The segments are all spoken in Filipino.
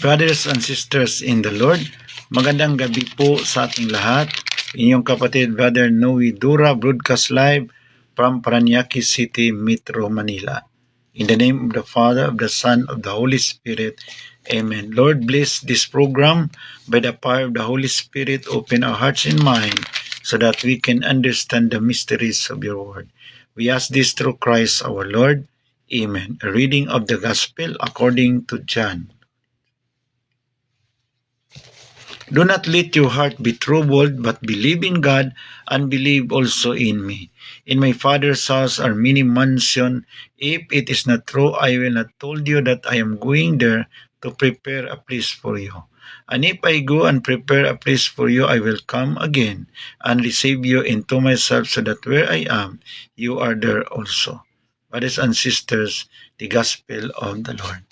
Brothers and sisters in the Lord, magandang gabi po sa ating lahat. Inyong kapatid, Brother Noe Dura, broadcast live from Paranaque City, Metro Manila. In the name of the Father, of the Son, of the Holy Spirit. Amen. Lord, bless this program by the power of the Holy Spirit. Open our hearts and mind so that we can understand the mysteries of your word. We ask this through Christ our Lord. Amen. A reading of the Gospel according to John. Do not let your heart be troubled, but believe in God and believe also in me. In my Father's house are many mansions. If it is not true, I will not told you that I am going there to prepare a place for you. And if I go and prepare a place for you, I will come again and receive you into myself, so that where I am, you are there also. Brothers and sisters, the gospel of the Lord.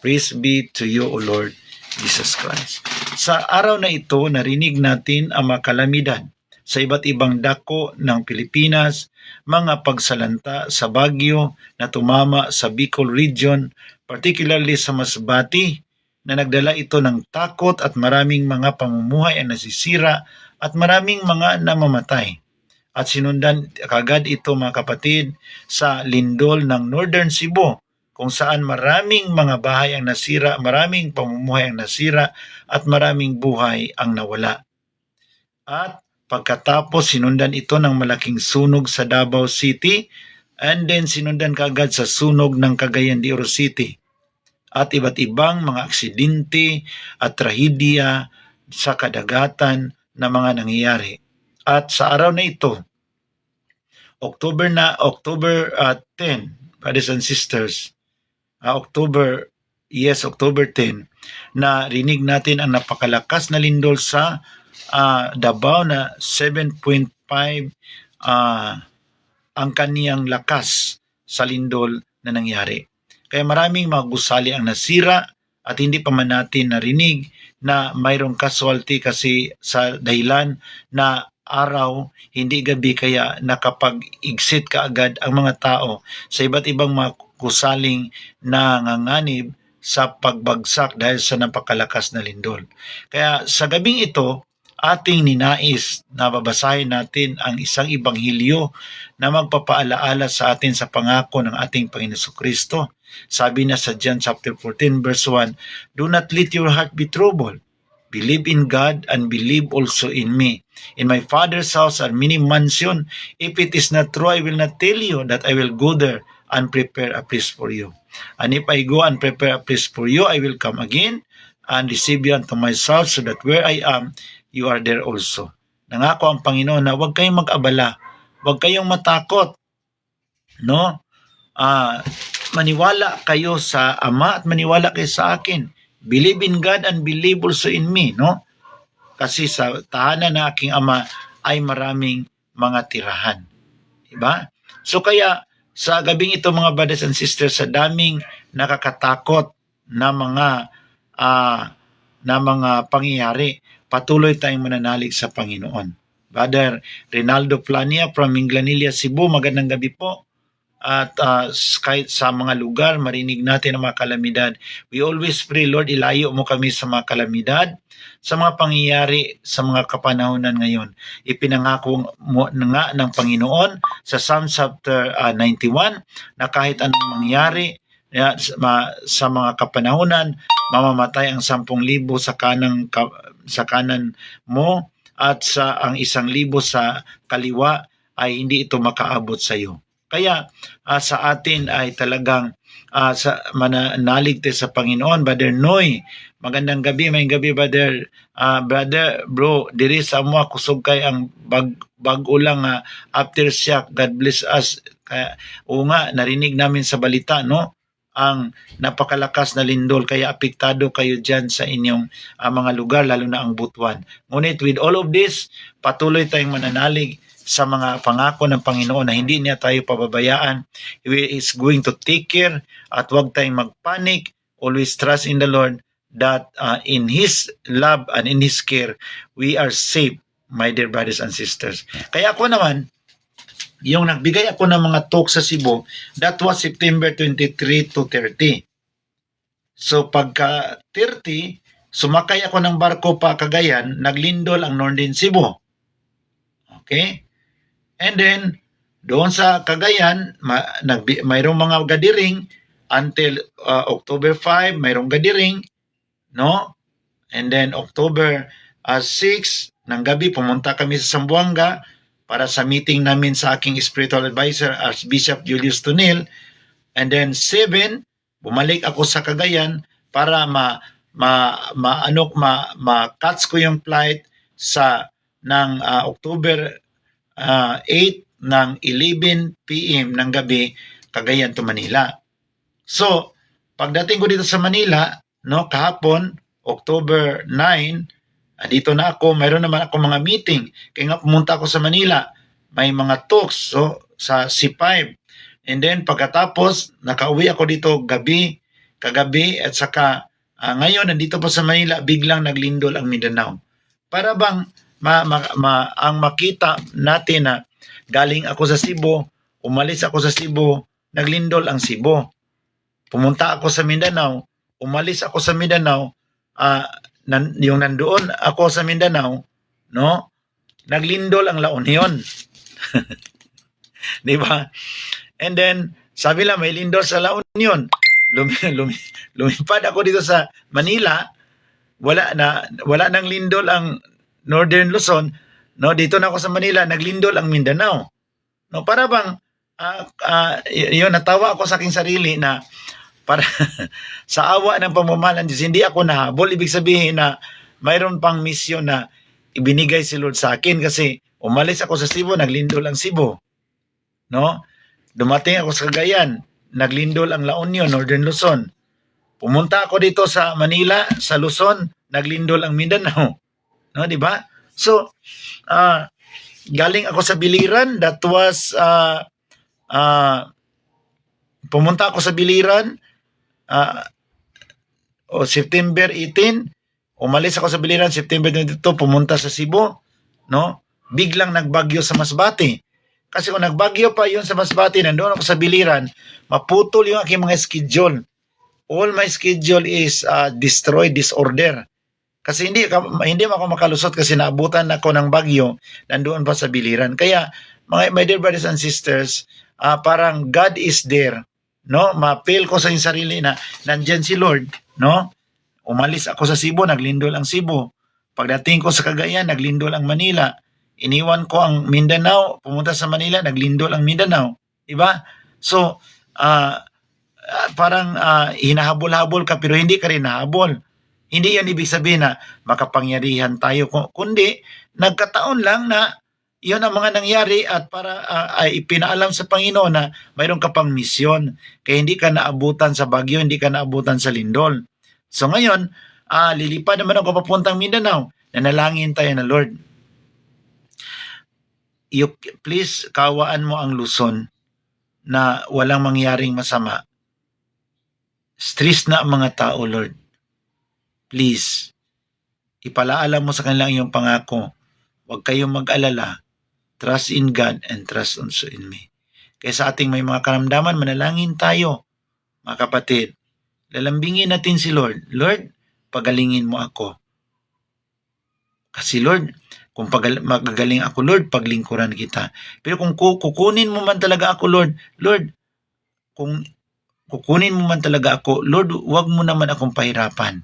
Praise be to you, O Lord Jesus Christ. Sa araw na ito, narinig natin ang mga kalamidad sa iba't ibang dako ng Pilipinas, mga pagsalanta sa Baguio na tumama sa Bicol region, particularly sa Masbati, na nagdala ito ng takot at maraming mga pamumuhay ang nasisira at maraming mga namamatay. At sinundan kagad ito mga kapatid sa lindol ng Northern Cebu kung saan maraming mga bahay ang nasira, maraming pamumuhay ang nasira, at maraming buhay ang nawala. At pagkatapos sinundan ito ng malaking sunog sa Davao City, and then sinundan kagad sa sunog ng Cagayan de Oro City. At iba't ibang mga aksidente at trahedya sa kadagatan na mga nangyayari. At sa araw na ito, October na October uh, 10, brothers and sisters, uh, October, yes, October 10, na rinig natin ang napakalakas na lindol sa uh, Davao na 7.5 uh, ang kaniyang lakas sa lindol na nangyari. Kaya maraming mga gusali ang nasira at hindi pa man natin narinig na mayroong casualty kasi sa dahilan na araw, hindi gabi kaya nakapag-exit kaagad ang mga tao sa iba't ibang mga kusaling nanganganib sa pagbagsak dahil sa napakalakas na lindol. Kaya sa gabing ito, ating ninais na babasahin natin ang isang ibanghilyo na magpapaalaala sa atin sa pangako ng ating Panginoon Kristo. Sabi na sa John chapter 14 verse 1, Do not let your heart be troubled. Believe in God and believe also in me. In my Father's house are many mansions. If it is not true, I will not tell you that I will go there and prepare a place for you. And if I go and prepare a place for you, I will come again and receive you unto myself so that where I am, you are there also. Nangako ang Panginoon na huwag kayong mag-abala, huwag kayong matakot. No? Ah, maniwala kayo sa Ama at maniwala kayo sa akin. Believe in God and believe also in me, no? Kasi sa tahanan ng aking Ama ay maraming mga tirahan. Diba? So kaya sa gabing ito mga brothers and sisters sa daming nakakatakot na mga ah, na mga pangyayari patuloy tayong mananalig sa Panginoon. Brother Rinaldo Plania from Minglanilla, Cebu, magandang gabi po. At uh, kahit sa mga lugar, marinig natin ang mga kalamidad. We always pray, Lord, ilayo mo kami sa mga kalamidad, sa mga pangyayari sa mga kapanahonan ngayon. Ipinangako mo nga ng Panginoon sa Psalm chapter uh, 91 na kahit anong mangyari ya, sa mga kapanahonan, mamamatay ang 10,000 sa kanang sa kanan mo at sa ang isang libo sa kaliwa ay hindi ito makaabot sa iyo. Kaya uh, sa atin ay talagang uh, sa mananalig sa Panginoon, Brother Noy. Magandang gabi, may gabi, Brother. Uh, brother, bro, diri sa mo kusog kay ang bag, bago lang uh, aftershock. God bless us. Kaya, o nga, narinig namin sa balita, no? Ang napakalakas na lindol kaya apektado kayo dyan sa inyong uh, mga lugar lalo na ang Butuan. Ngunit with all of this, patuloy tayong mananalig sa mga pangako ng Panginoon na hindi niya tayo pababayaan. He is going to take care at huwag tayong magpanik. Always trust in the Lord that uh, in His love and in His care, we are safe, my dear brothers and sisters. Kaya ako naman, yung nagbigay ako ng mga talk sa Cebu, that was September 23 to 30. So pagka 30, sumakay ako ng barko pa Cagayan, naglindol ang Northern Cebu. Okay? And then, doon sa Cagayan, ma, nagbi, mayroong mga gadiring until uh, October 5, mayroong gadiring, no? And then October uh, 6 ng gabi, pumunta kami sa Zamboanga para sa meeting namin sa aking spiritual advisor, Archbishop Julius Tunil. And then 7, bumalik ako sa Cagayan para ma ma, ma ano ma, ma catch ko yung flight sa ng uh, October uh, 8 ng 11 PM ng gabi Cagayan to Manila. So, pagdating ko dito sa Manila, no, kahapon, October 9, ah, dito na ako, mayroon naman ako mga meeting. Kaya nga pumunta ako sa Manila, may mga talks so, sa C5. And then pagkatapos, nakauwi ako dito gabi, kagabi, at saka ah, ngayon, nandito pa sa Manila, biglang naglindol ang Mindanao. Para bang ma, ma, ma- ang makita natin na galing ako sa Cebu, umalis ako sa Cebu, naglindol ang Cebu. Pumunta ako sa Mindanao, umalis ako sa Mindanao, ah, nan, yung nandoon ako sa Mindanao, no? Naglindol ang La Union. 'Di ba? And then, sabi lang, may lindol sa La Union. Lumi, lumi, lumipad ako dito sa Manila, wala na wala nang lindol ang Northern Luzon, no? Dito na ako sa Manila, naglindol ang Mindanao. No, para bang ah, y- yun natawa ako sa aking sarili na para sa awa ng pamamahalan Diyos, hindi ako nahabol. Ibig sabihin na mayroon pang misyon na ibinigay si Lord sa akin kasi umalis ako sa Cebu, naglindol ang Cebu. No? Dumating ako sa Cagayan, naglindol ang La Union, Northern Luzon. Pumunta ako dito sa Manila, sa Luzon, naglindol ang Mindanao. No, di ba? So, ah galing ako sa Biliran, that was ah ah, pumunta ako sa Biliran ah, o September 18, umalis ako sa Biliran September 22, pumunta sa Cebu, no? Biglang nagbagyo sa Masbate. Kasi kung nagbagyo pa yun sa Masbate, nandoon ako sa Biliran, maputol yung aking mga schedule. All my schedule is uh, destroyed, disorder. Kasi hindi hindi ako makalusot kasi naabutan ako ng bagyo nandoon pa sa Biliran. Kaya mga my dear brothers and sisters, ah, parang God is there, no? Ma-feel ko sa sarili na nandyan si Lord, no? Umalis ako sa Cebu, naglindol ang Cebu. Pagdating ko sa Cagayan, naglindol ang Manila. Iniwan ko ang Mindanao, pumunta sa Manila, naglindol ang Mindanao. Diba? So, ah, ah, parang ah, hinahabol-habol ka pero hindi ka rin nahabol. Hindi yan ibig sabihin na makapangyarihan tayo, ku- kundi nagkataon lang na yun ang mga nangyari at para ah, ay ipinaalam sa Panginoon na mayroon ka pang misyon. Kaya hindi ka naabutan sa bagyo, hindi ka naabutan sa lindol. So ngayon, ah, lilipad naman ako papuntang Mindanao. Nanalangin tayo na Lord. You, please kawaan mo ang Luzon na walang mangyaring masama. Stress na ang mga tao, Lord. Please, ipalaala mo sa kanila ang iyong pangako. Huwag kayong mag-alala. Trust in God and trust also in me. Kaya sa ating may mga karamdaman, manalangin tayo, mga kapatid. Lalambingin natin si Lord. Lord, pagalingin mo ako. Kasi Lord, kung pagal- magagaling ako, Lord, paglingkuran kita. Pero kung ku- kukunin mo man talaga ako, Lord, Lord, kung kukunin mo man talaga ako, Lord, wag mo naman akong pahirapan.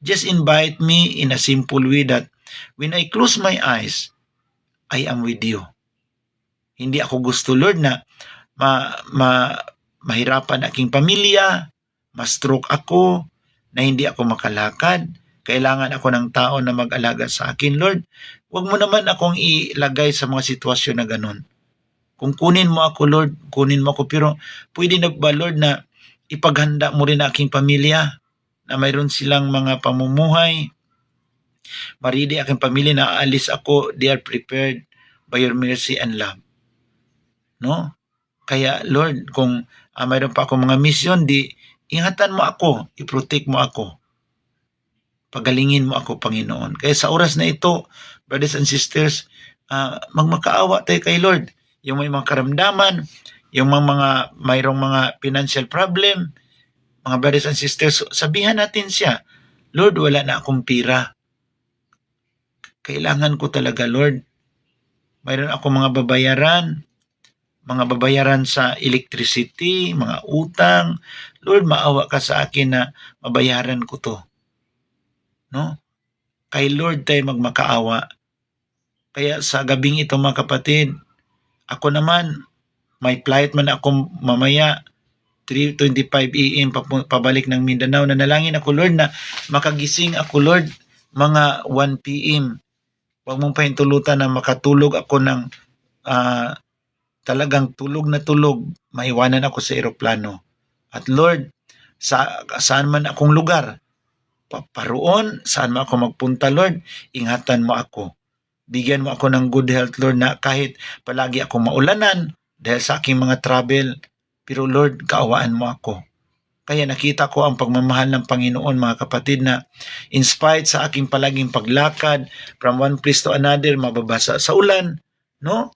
Just invite me in a simple way that when I close my eyes, I am with you. Hindi ako gusto, Lord, na ma, ma, mahirapan aking pamilya, ma-stroke ako, na hindi ako makalakad. Kailangan ako ng tao na mag-alaga sa akin, Lord. Huwag mo naman akong ilagay sa mga sitwasyon na ganun. Kung kunin mo ako, Lord, kunin mo ako. Pero pwede na ba, Lord, na ipaghanda mo rin aking pamilya na mayroon silang mga pamumuhay. Maridi aking pamilya na aalis ako, they are prepared by your mercy and love. No? Kaya, Lord, kung ah, mayroon pa akong mga mission, di ingatan mo ako, i-protect mo ako. Pagalingin mo ako, Panginoon. Kaya sa oras na ito, brothers and sisters, ah, magmakaawa tayo kay Lord. Yung may mga karamdaman, yung mga, mga mayroong mga financial problem, mga brothers and sisters, sabihan natin siya, Lord, wala na akong pira. Kailangan ko talaga, Lord. Mayroon ako mga babayaran, mga babayaran sa electricity, mga utang. Lord, maawa ka sa akin na mabayaran ko to. No? Kay Lord tayo magmakaawa. Kaya sa gabing ito mga kapatid, ako naman, may flight man ako mamaya, 3.25 AM pabalik ng Mindanao. Nanalangin ako, Lord, na makagising ako, Lord, mga 1 PM. Huwag mong pahintulutan na makatulog ako ng ah, talagang tulog na tulog, maiwanan ako sa eroplano. At Lord, sa, saan man akong lugar, pa- paroon, saan man ako magpunta, Lord, ingatan mo ako. Bigyan mo ako ng good health, Lord, na kahit palagi ako maulanan dahil sa aking mga travel, pero Lord, kaawaan mo ako. Kaya nakita ko ang pagmamahal ng Panginoon, mga kapatid, na in spite sa aking palaging paglakad from one place to another, mababasa sa ulan, no?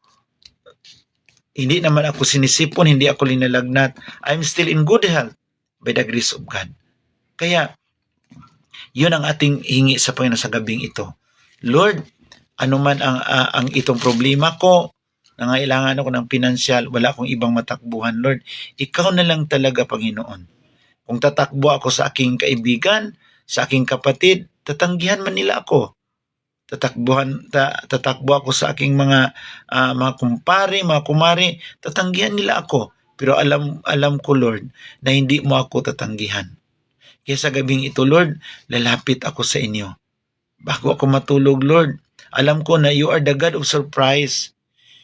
Hindi naman ako sinisipon, hindi ako linalagnat. I'm still in good health by the grace of God. Kaya, yun ang ating hingi sa Panginoon sa gabing ito. Lord, ano man ang, ah, ang itong problema ko, nangailangan ako ng pinansyal, wala akong ibang matakbuhan, Lord. Ikaw na lang talaga, Panginoon. Kung tatakbo ako sa aking kaibigan, sa aking kapatid, tatanggihan man nila ako. Tatakbuhan, ta, tatakbo ako sa aking mga ah, mga kumpare, mga kumari, tatanggihan nila ako. Pero alam alam ko Lord na hindi mo ako tatanggihan. Kaya sa gabing ito Lord, lalapit ako sa inyo. Bago ako matulog Lord, alam ko na you are the God of surprise.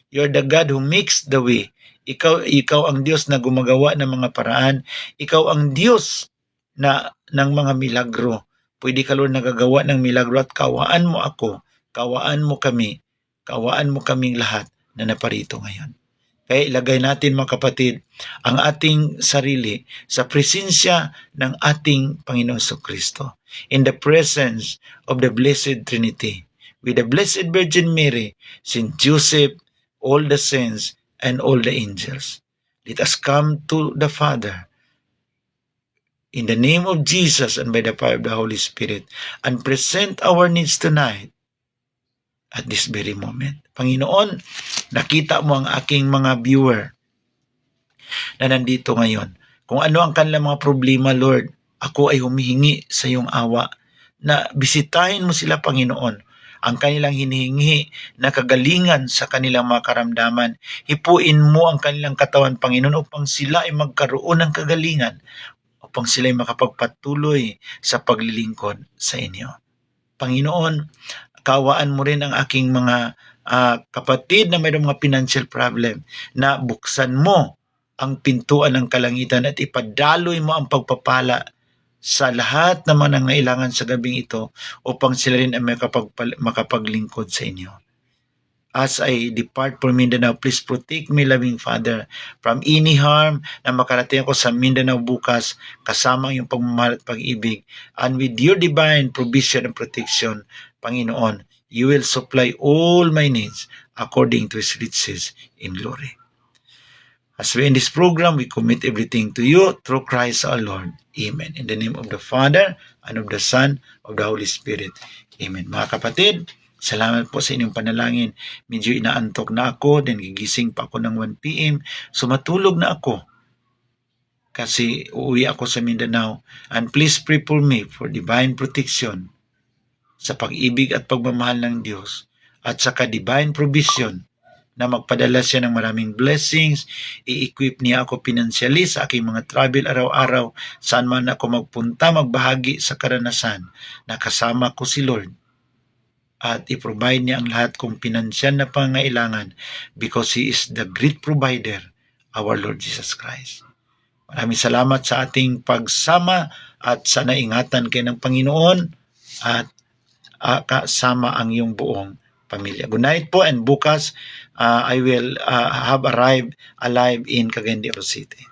You are the God who makes the way. Ikaw ikaw ang Diyos na gumagawa ng mga paraan. Ikaw ang Diyos na ng mga milagro. Pwede ka Lord nagagawa ng milagro at kawaan mo ako. Kawaan mo kami. Kawaan mo kaming lahat na naparito ngayon. Kaya ilagay natin mga kapatid ang ating sarili sa presensya ng ating Panginoon so Kristo. In the presence of the Blessed Trinity. With the Blessed Virgin Mary, Saint Joseph, all the saints, and all the angels. Let us come to the Father in the name of Jesus and by the power of the Holy Spirit and present our needs tonight at this very moment. Panginoon, nakita mo ang aking mga viewer na nandito ngayon. Kung ano ang kanilang mga problema, Lord, ako ay humihingi sa iyong awa na bisitahin mo sila, Panginoon, ang kanilang hinihingi na kagalingan sa kanilang mga karamdaman. Hipuin mo ang kanilang katawan, Panginoon, upang sila ay magkaroon ng kagalingan, upang sila ay makapagpatuloy sa paglilingkod sa inyo. Panginoon, kawaan mo rin ang aking mga ah, kapatid na mayroong mga financial problem na buksan mo ang pintuan ng kalangitan at ipadaloy mo ang pagpapala sa lahat naman ng nailangan sa gabing ito upang sila rin ay makapaglingkod sa inyo. As I depart from Mindanao, please protect me, loving Father, from any harm na makarating ako sa Mindanao bukas kasama ang iyong pagmamahal at pag-ibig. And with your divine provision and protection, Panginoon, you will supply all my needs according to His riches in glory. As we end this program, we commit everything to you through Christ our Lord. Amen. In the name of the Father, and of the Son, of the Holy Spirit. Amen. Mga kapatid, salamat po sa inyong panalangin. Medyo inaantok na ako, then gigising pa ako ng 1 p.m. So matulog na ako. Kasi uuwi ako sa Mindanao. And please pray for me for divine protection sa pag-ibig at pagmamahal ng Diyos at saka divine provision na magpadala siya ng maraming blessings, i-equip niya ako financially sa aking mga travel araw-araw, saan man ako magpunta, magbahagi sa karanasan na kasama ko si Lord. At i-provide niya ang lahat kong pinansyal na pangailangan because He is the great provider, our Lord Jesus Christ. Maraming salamat sa ating pagsama at sana ingatan kayo ng Panginoon at ah, kasama ang iyong buong pamilya. Good night po and bukas uh, I will uh, have arrived alive in Cagayan de Oro City.